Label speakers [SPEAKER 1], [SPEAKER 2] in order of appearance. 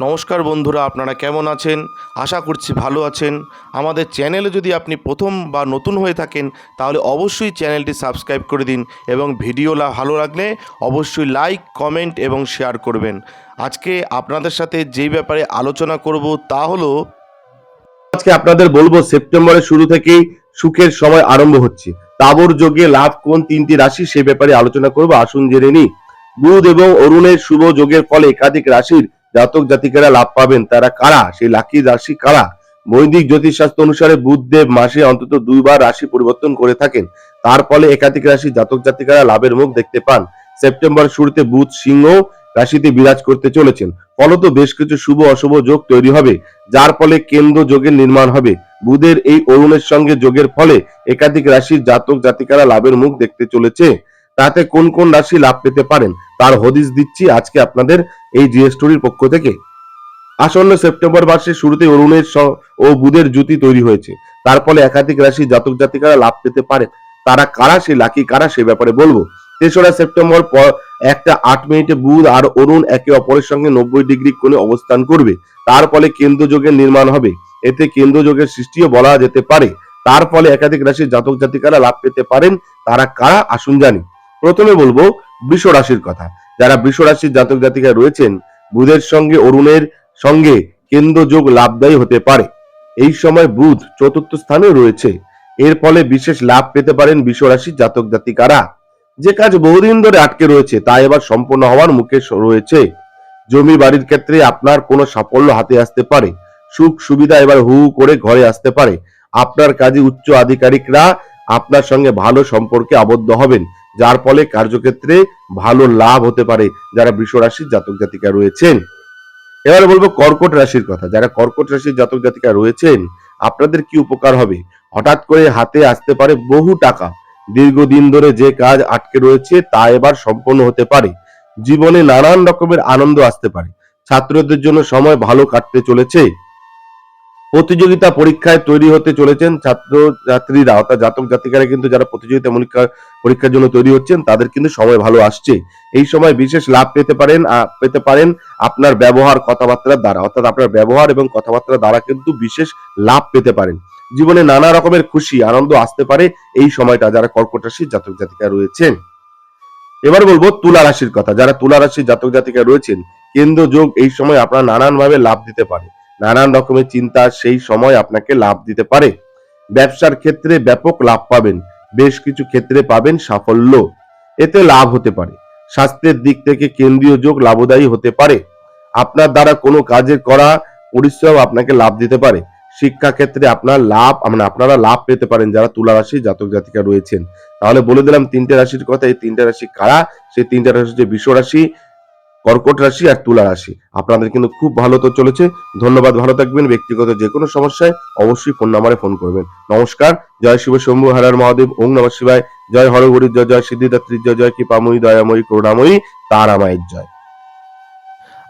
[SPEAKER 1] নমস্কার বন্ধুরা, আপনারা কেমন আছেন? আশা করছি ভালো আছেন। আমাদের চ্যানেলে যদি আপনি প্রথম বা নতুন হয়ে থাকেন, তাহলে অবশ্যই চ্যানেলটি সাবস্ক্রাইব করে দিন এবং ভিডিও ভালো লাগলে অবশ্যই লাইক, কমেন্ট এবং শেয়ার করবেন। আজকে আপনাদের সাথে যেই ব্যাপারে আলোচনা করব তা হলো,
[SPEAKER 2] আজকে আপনাদের বলব সেপ্টেম্বরের শুরু থেকেই সুখের সময় আরম্ভ হচ্ছে। তাবর যোগে লাভ কোন তিনটি রাশি সে ব্যাপারে আলোচনা করব। আসুন জেনে নি বুধ এবং অরুণের শুভ যোগের ফলে একাধিক রাশির জাতক জাতিকেরা লাভ পাবেন। তারা কারা? সেই লাকি রাশি কারা? বৈদিক জ্যোতিষশাস্ত্র অনুসারে বুধদেব মাসে অন্তত দুইবার রাশি পরিবর্তন করে থাকেন। তার ফলে একাধিক রাশি জাতক জাতিকারা লাভের মুখ দেখতে পান। সেপ্টেম্বর শুরুতে বুধ সিংহ রাশিতে বিরাজ করতে চলেছেন। ফলত বেশ কিছু শুভ অশুভ যোগ তৈরি হবে, যার ফলে কেন্দ্র যোগের নির্মাণ হবে। বুধের এই অরুণের সঙ্গে যোগের ফলে একাধিক রাশির জাতক জাতিকারা লাভের মুখ দেখতে চলেছে। তাতে কোন কোন রাশি লাভ পেতে পারেন তার হদিস দিচ্ছি আজকে আপনাদের এই জিএস স্টোরির পক্ষ থেকে। আসন্ন সেপ্টেম্বর মাসের শুরুতে অরুণের ও বুধের জুতি তৈরি হয়েছে। তার ফলে একাধিক রাশি জাতক জাতিকারা লাভ পেতে পারে। তারা কারা সে লাকি, কারা সে ব্যাপারে বলব? তেসরা সেপ্টেম্বর পর একটা আট মিনিটে বুধ আর অরুণ একে অপরের সঙ্গে নব্বই ডিগ্রি কোণে অবস্থান করবে। তার ফলে কেন্দ্র যোগের নির্মাণ হবে। এতে কেন্দ্র যোগের সৃষ্টিও বলা যেতে পারে। তার ফলে একাধিক রাশির জাতক জাতিকারা লাভ পেতে পারেন। তারা কারা? আসুন জানি। প্রথমে বলব বৃষ রাশির কথা। যারা বৃষ রাশির জাতক জাতিকা রয়েছেন, বুধের সঙ্গে অরুণের সঙ্গে কেন্দ্র যোগ লাভদায়ী হতে পারে। এই সময় বুধ চতুর্থ স্থানে রয়েছে। এর ফলে বিশেষ লাভ পেতে পারেন বৃষ রাশির জাতক জাতিকারা। যে কাজ বহুদিন ধরে আটকে রয়েছে তা এবার সম্পন্ন হওয়ার মুখে রয়েছে। জমি বাড়ির ক্ষেত্রে আপনার কোনো সাফল্য হাতে আসতে পারে। সুখ সুবিধা এবার হু করে ঘরে আসতে পারে। আপনার কাজে উচ্চ আধিকারিকরা আপনার সঙ্গে ভালো সম্পর্কে আবদ্ধ হবেন। যার ফলে কার্যক্ষেত্রে ভালো লাভ হতে পারে যারা বৃষ রাশির জাতক জাতিকা রয়েছেন। এবার বলব কর্কট রাশির কথা। যারা কর্কট রাশির জাতক জাতিকা রয়েছেন, আপনাদের কি উপকার হবে? হঠাৎ করে হাতে আসতে পারে বহু টাকা। দীর্ঘদিন ধরে যে কাজ আটকে রয়েছে তা এবার সম্পন্ন হতে পারে। জীবনে নানান রকমের আনন্দ আসতে পারে। ছাত্রদের জন্য সময় ভালো কাটতে চলেছে। প্রতিযোগিতা পরীক্ষায় তৈরি হতে চলেছেন ছাত্র ছাত্রীরা, অর্থাৎ জাতক জাতিকারা কিন্তু যারা প্রতিযোগিতা পরীক্ষা পরীক্ষার জন্য তৈরি হচ্ছেন, তাদের কিন্তু সময় ভালো আসছে। এই সময় বিশেষ লাভ পেতে পারেন পেতে পারেন আপনার ব্যবহার কথাবার্তার দ্বারা, অর্থাৎ আপনার ব্যবহার এবং কথাবার্তার দ্বারা কিন্তু বিশেষ লাভ পেতে পারেন। জীবনে নানা রকমের খুশি, আনন্দ আসতে পারে এই সময়টা যারা কর্কট রাশির জাতক জাতিকা রয়েছেন। এবার বলব তুলা রাশির কথা, যারা তুলা রাশির জাতক জাতিকা রয়েছেন কেন্দ্র যোগ এই সময় আপনার নানান ভাবে লাভ দিতে পারে। নানান রকমের চিন্তা সেই সময় আপনাকে লাভ দিতে পারে। ব্যবসার ক্ষেত্রে ব্যাপক লাভ পাবেন, বেশ কিছু ক্ষেত্রে পাবেন সাফল্য। এতে লাভ হতে পারে। স্বাস্থ্যের দিক থেকে কেন্দ্রীয় যোগ লাভদায়ী হতে পারে। আপনার দ্বারা কোনো কাজের করা পরিশ্রম আপনাকে লাভ দিতে পারে। শিক্ষা ক্ষেত্রে আপনার লাভ মানে আপনারা লাভ পেতে পারেন যারা তুলা রাশি জাতক জাতিকা রয়েছেন। তাহলে বলে দিলাম তিনটে রাশির কথা, এই তিনটে রাশি কারা? সেই তিনটে রাশি হচ্ছে বিশ্ব রাশি কর্কট রাশি আর তুলা রাশি। আপনাদের কিন্তু খুব ভালো তো চলেছে। ধন্যবাদ, ভালো থাকবেন। ব্যক্তিগত যে কোনো সমস্যায় অবশ্যই ফোন নাম্বারে ফোন করবেন। নমস্কার, জয় শিব শম্ভু হারার মহাদেব, ওং নম শিবায়। জয় হরগরি জয় জয় সিদ্ধিদাত্রী জয় জয় কৃপাময়ী, দয়াময়ী, করুণাময়ী, তারামায়ের জয়।